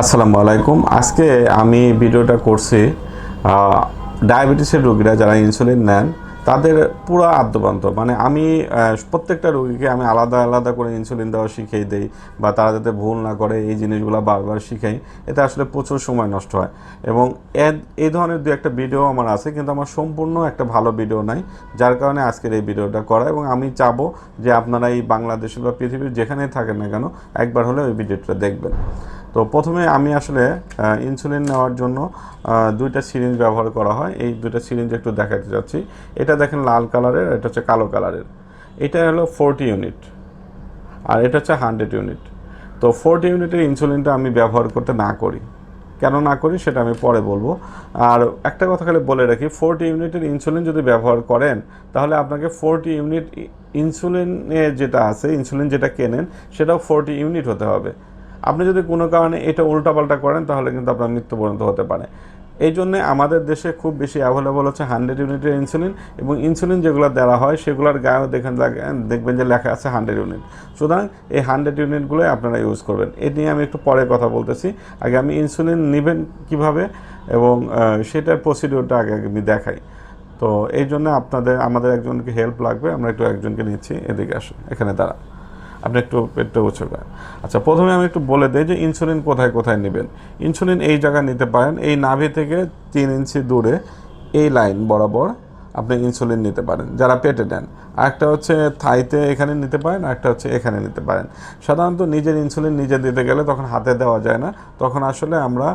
আসসালামু আলাইকুম। আজকে আমি ভিডিওটা করছি ডায়াবেটিসের রোগীরা যারা ইনসুলিন নেন, তাদের পুরো আদ্যপান্ত। মানে আমি প্রত্যেকটা রোগীকে আমি আলাদা আলাদা করে ইনসুলিন দেওয়া শিখিয়ে দেই বা তারা যাতে ভুল না করে এই জিনিসগুলো বারবার শিখাই, এতে আসলে প্রচুর সময় নষ্ট হয়। এবং এই ধরনের দু একটা ভিডিও আমার আছে, কিন্তু আমার সম্পূর্ণ একটা ভালো ভিডিও নাই, যার কারণে আজকের এই ভিডিওটা করা। এবং আমি চাবো যে আপনারা এই বাংলাদেশে বা পৃথিবীর যেখানেই থাকেন না কেন, একবার হলে ওই ভিডিওটা দেখবেন। তো প্রথমে আমি আসলে ইনসুলিন নেওয়ার জন্য দুইটা সিরিঞ্জ ব্যবহার করা হয়। এই দুইটা সিরিঞ্জ একটু দেখাতে যাচ্ছি এটা দেখেন লাল কালারের, এটা হচ্ছে কালো কালারের। এটা হলো ফোরটি ইউনিট আর এটা হচ্ছে হান্ড্রেড ইউনিট তো ফোরটি ইউনিটের ইনসুলিনটা আমি ব্যবহার করতে না করি। কেন না করি সেটা আমি পরে বলব। আর একটা কথা খালি বলে রাখি ফোরটি ইউনিটের ইনসুলিন যদি ব্যবহার করেন, তাহলে আপনাকে ফোরটি ইউনিট ইনসুলিনে যেটা আছে ইনসুলিন যেটা কেনেন, সেটাও ফোরটি ইউনিট হতে হবে। আপনি যদি কোনো কারণে এটা উল্টাপাল্টা করেন, তাহলে কিন্তু আপনার মৃত্যুবরণ হতে পারে। এই জন্যে আমাদের দেশে খুব বেশি অ্যাভেলেবল হচ্ছে হান্ড্রেড ইউনিটের ইনসুলিন এবং ইনসুলিন যেগুলো দেওয়া হয়, সেগুলোর গায়েও দেখেন দেখবেন যে লেখা আছে হান্ড্রেড ইউনিট সুতরাং এই হান্ড্রেড ইউনিটগুলোই আপনারা ইউজ করবেন। এ নিয়ে আমি একটু পরে কথা বলতেছি। আগে আমি ইনসুলিন নেবেন কীভাবে এবং সেটার প্রসিডিওরটা আগে আমি দেখাই। তো এই জন্য আপনাদের, আমাদের একজনকে হেল্প লাগবে। আমরা একটু একজনকে নিচ্ছি। এদিকে আসুন। এখানে দাঁড়া আপনি একটু পেটটা উঁচু করেন আচ্ছা প্রথমে আমি একটু বলে দিই যে ইনসুলিন কোথায় কোথায় নেবেন। ইনসুলিন এই জায়গায় নিতে পারেন, এই নাভি থেকে তিন ইঞ্চি দূরে এই লাইন বরাবর আপনি ইনসুলিন নিতে পারেন, যারা পেটে নেন। আরেকটা হচ্ছে থাইতে এখানে নিতে পারেন, আরেকটা হচ্ছে এখানে নিতে পারেন। সাধারণত নিজের ইনসুলিন নিজে দিতে গেলে তখন হাতে দেওয়া যায় না। তখন আসলে আমরা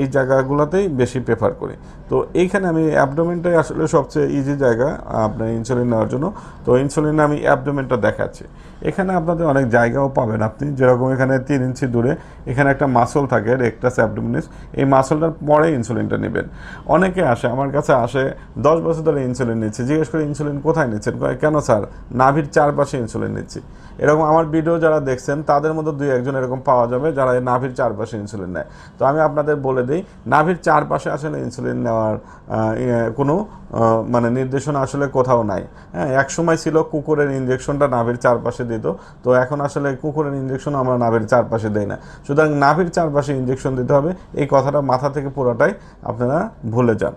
এই জায়গাগুলোতেই বেশি প্রেফার করি। তো এইখানে আমি অ্যাবডোমেনটাই আসলে সবচেয়ে ইজি জায়গা, আপনার ইনসুলিন নেওয়ার জন্য। তো ইনসুলিন আমি অ্যাবডোমেনটা দেখাচ্ছি। এখানে আপনাদের অনেক জায়গাও পাবেন আপনি। যেরকম এখানে তিন ইঞ্চি দূরে, এখানে একটা মাসল থাকে রেকটাস অ্যাবডোমিনিস এই মাসলটার পরে ইনসুলিনটা নেবেন। অনেকে আসে, আমার কাছে আসে, দশ বছর ধরে ইনসুলিন নিচ্ছে। জিজ্ঞেস করে ইনসুলিন কোথায় নিচ্ছেন? কেন স্যার? নাভির চারপাশে ইনসুলিন নিচ্ছি। এরকম আমার ভিডিও যারা দেখছেন তাদের মধ্যে দুই একজন এরকম পাওয়া যাবে যারা এই নাভির চারপাশে ইনসুলিন নেয়। তো আমি আপনাদের বলে দিই নাভির চারপাশে আসলে ইনসুলিন নেওয়ার ইয়ে, কোনো মানে নির্দেশনা আসলে কোথাও নাই। হ্যাঁ এক সময় ছিল কুকুরের ইঞ্জেকশনটা নাভির চারপাশে দিত তো এখন আসলে কুকুরের ইঞ্জেকশন আমরা নাভির চারপাশে দেই না। সুতরাং নাভির চারপাশে ইঞ্জেকশন দিতে হবে এই কথাটা মাথা থেকে পুরোটাই আপনারা ভুলে যান।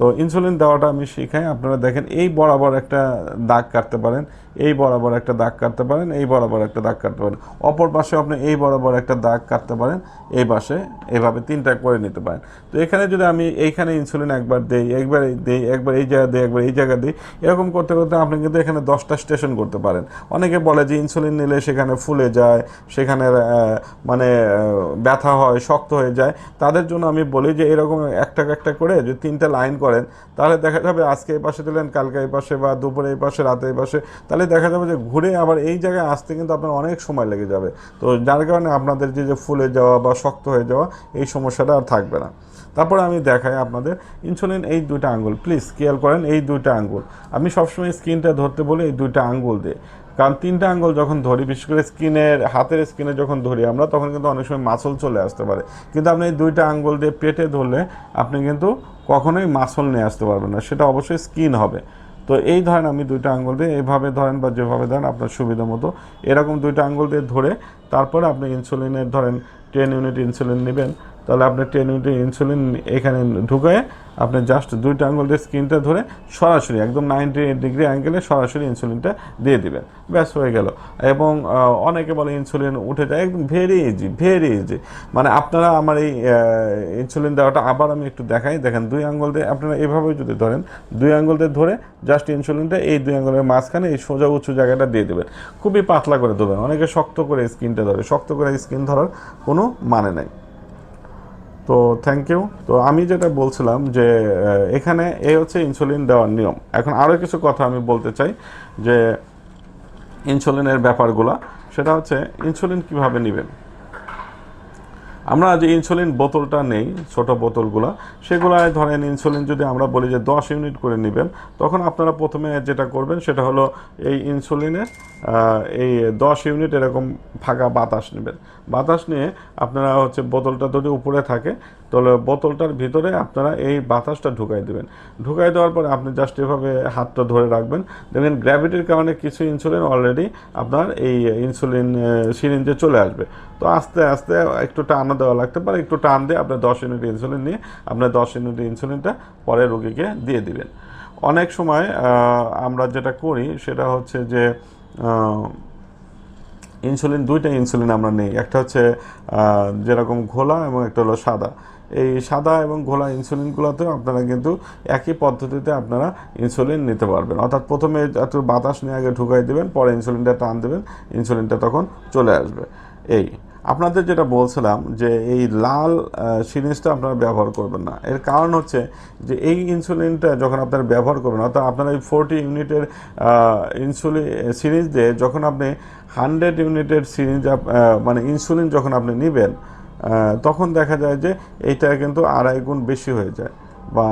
তো ইনসুলিন দেওয়াটা আমি শিখাই। আপনারা দেখেন, এই বরাবর একটা দাগ কাটতে পারেন, এই বরাবর একটা দাগ কাটতে পারেন, এই বরাবর একটা দাগ কাটতে পারেন। অপর পাশে আপনি এই বরাবর একটা দাগ কাটতে পারেন, এই পাশে এইভাবে তিনটা করে নিতে পারেন। তো এখানে যদি আমি এইখানে ইনসুলিন একবার দেই একবার দেই, একবার এই জায়গা দিই, একবার এই জায়গা দিই, এরকম করতে করতে আপনি কিন্তু এখানে দশটা স্টেশন করতে পারেন। অনেকে বলে যে ইনসুলিন নিলে সেখানে ফুলে যায়, সেখানে মানে ব্যথা হয়, শক্ত হয়ে যায়। তাদের জন্য আমি বলি যে এরকম একটা একটা করে যদি তিনটা লাইন করেন, তাহলে দেখা যাবে আজকে এই পাশে দিলেন, কালকে এই পাশে বা দুপুরে এই পাশে, রাতে এই পাশে, তাহলে দেখা যাবে যে ঘুরে আবার এই জায়গায় আসতে কিন্তু আপনার অনেক সময় লেগে যাবে। তো যার কারণে আপনাদের যে যে ফুলে যাওয়া বা শক্ত হয়ে যাওয়া, এই সমস্যাটা আর থাকবে না। তারপরে আমি দেখাই আপনাদের ইনসুলিন এই দুইটা আঙ্গুল, প্লিজ খেয়াল করেন এই দুইটা আঙ্গুল। আমি সবসময় স্ক্রিনটা ধরতে বলি এই দুইটা আঙ্গুল দিয়ে। কারণ তিনটা আঙ্গুল যখন ধরি, বিশেষ করে স্কিনের, হাতের স্কিনে যখন ধরি আমরা, তখন কিন্তু অনেক সময় মাসল চলে আসতে পারে। কিন্তু আপনি এই দুইটা আঙ্গুল দিয়ে পেটে ধরলে, আপনি কিন্তু কখনোই মাসল নিয়ে আসতে পারবেন না। সেটা অবশ্যই স্কিন হবে। তো এই ধরেন আমি দুইটা আঙ্গুল দিয়ে এইভাবে ধরেন বা যেভাবে ধরেন আপনার সুবিধা মতো, এরকম দুইটা আঙ্গুল দিয়ে ধরে, তারপরে আপনি ইনসুলিনের ধরেন টেন ইউনিট ইনসুলিন নেবেন। তাহলে আপনি টেন ইউনিট ইনসুলিন এখানে ঢুকায় আপনি জাস্ট দুইটা আঙ্গুল দিয়ে স্ক্রিনটা ধরে সরাসরি, একদম নাইনটি ডিগ্রি অ্যাঙ্গেলে সরাসরি ইনসুলিনটা দিয়ে দিবেন। ব্যাস, হয়ে গেল। এবং অনেকে বলে ইনসুলিন উঠে যায় একদম ভেরি ইজি ভেরি ইজি মানে আপনারা আমার এই ইনসুলিন দেওয়াটা আবার আমি একটু দেখাই। দেখেন, দুই আঙ্গুল দিয়ে আপনারা এভাবে যদি ধরেন, দুই আঙ্গুল দিয়ে ধরে জাস্ট ইনসুলিনটা এই দুই আঙ্গুলের মাঝখানে এই সোজা উঁচু জায়গাটা দিয়ে দেবেন। খুবই পাতলা করে ধরবেন। অনেকে শক্ত করে স্কিনটা ধরে, শক্ত করে স্কিন ধরার কোনো মানে নাই। তো থ্যাংক ইউ তো আমি যেটা বলছিলাম যে এখানে এ হচ্ছে ইনসুলিন দেওয়ার নিয়ম। এখন আরও কিছু কথা আমি বলতে চাই যে ইনসুলিনের ব্যাপারগুলো। সেটা হচ্ছে ইনসুলিন কীভাবে নেবেন? আমরা যে ইনসুলিন বোতলটা নেই, ছোট বোতলগুলো, সেগুলায় ধরেন ইনসুলিন যদি আমরা বলি যে দশ ইউনিট করে নেবেন, তখন আপনারা প্রথমে যেটা করবেন সেটা হলো এই ইনসুলিনের এই দশ ইউনিট এরকম ফাঁকা বাতাস নেবেন। বাতাস নিয়ে আপনারা হচ্ছে বোতলটা যদি উপরে থাকে তাহলে বোতলটার ভিতরে আপনারা এই বাতাসটা ঢুকাই দেবেন। ঢুকাই দেওয়ার পরে আপনি জাস্ট এভাবে হাতটা ধরে রাখবেন। দেখবেন গ্র্যাভিটির কারণে কিছু ইনসুলিন অলরেডি আপনার এই ইনসুলিন সিরিঞ্জে চলে আসবে। তো আস্তে আস্তে একটু টান দেওয়া লাগতে পারে। একটু টান দিয়ে আপনি দশ ইউনিট ইনসুলিন নিয়ে আপনার দশ ইউনিট ইনসুলিনটা পরে রোগীকে দিয়ে দিবেন। অনেক সময় আমরা যেটা করি সেটা হচ্ছে যে ইনসুলিন দুইটা ইনসুলিন আমরা নিই। একটা হচ্ছে যেরকম ঘোলা এবং একটা হলো সাদা। এই সাদা এবং ঘোলা ইনসুলিনগুলোতেও আপনারা কিন্তু একই পদ্ধতিতে আপনারা ইনসুলিন নিতে পারবেন। অর্থাৎ প্রথমে একটু বাতাস নিয়ে আগে ঢুকাই দেবেন, পরে ইনসুলিনটা টান দেবেন, ইনসুলিনটা তখন চলে আসবে। এই, আপনাদের যেটা বলছিলাম যে এই লাল সিরিজটা আপনারা ব্যবহার করবেন না। এর কারণ হচ্ছে যে এই ইনসুলিনটা যখন আপনারা ব্যবহার করবেন, অর্থাৎ আপনারা এই ফোরটি ইউনিটের ইনসুলিন সিরিজ দিয়ে যখন আপনি হান্ড্রেড ইউনিটের সিরিজ মানে ইনসুলিন যখন আপনি নেবেন তখন দেখা যায় যে এইটা কিন্তু আড়াই গুণ বেশি হয়ে যায় বা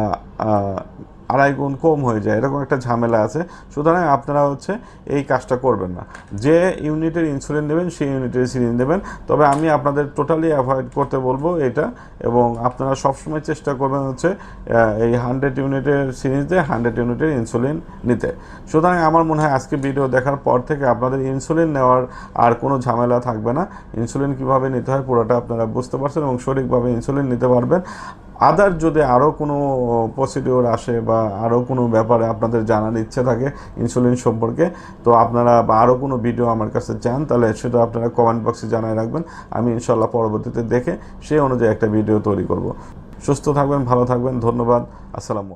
আড়াই গুণ কম হয়ে যায়, এরকম একটা ঝামেলা আছে। সুতরাং আপনারা হচ্ছে এই কাজটা করবেন না। যে ইউনিটের ইনসুলিন নেবেন, সেই ইউনিটের সিরিঞ্জ নেবেন। তবে আমি আপনাদের টোটালি অ্যাভয়েড করতে বলব এটা এবং আপনারা সবসময় চেষ্টা করবেন হচ্ছে এই হান্ড্রেড ইউনিটের সিরিজ দিয়ে হান্ড্রেড ইউনিটের ইনসুলিন নিতে। সুতরাং আমার মনে হয় আজকে ভিডিও দেখার পর থেকে আপনাদের ইনসুলিন নেওয়ার আর কোনো ঝামেলা থাকবে না। ইনসুলিন কীভাবে নিতে হয় পুরোটা আপনারা বুঝতে পারছেন এবং সঠিকভাবে ইনসুলিন নিতে পারবেন। আদার যদি আরও কোনো প্রসিডিওর আসে বা আরও কোনো ব্যাপারে আপনাদের জানার ইচ্ছে থাকে ইনসুলিন সম্পর্কে, তো আপনারা বা আরও কোনো ভিডিও আমার কাছে চান, তাহলে সেটা আপনারা কমেন্ট বক্সে জানায় রাখবেন। আমি ইনশাল্লাহ পরবর্তীতে দেখে সেই অনুযায়ী একটা ভিডিও তৈরি করব। সুস্থ থাকবেন, ভালো থাকবেন, ধন্যবাদ, আসসালামু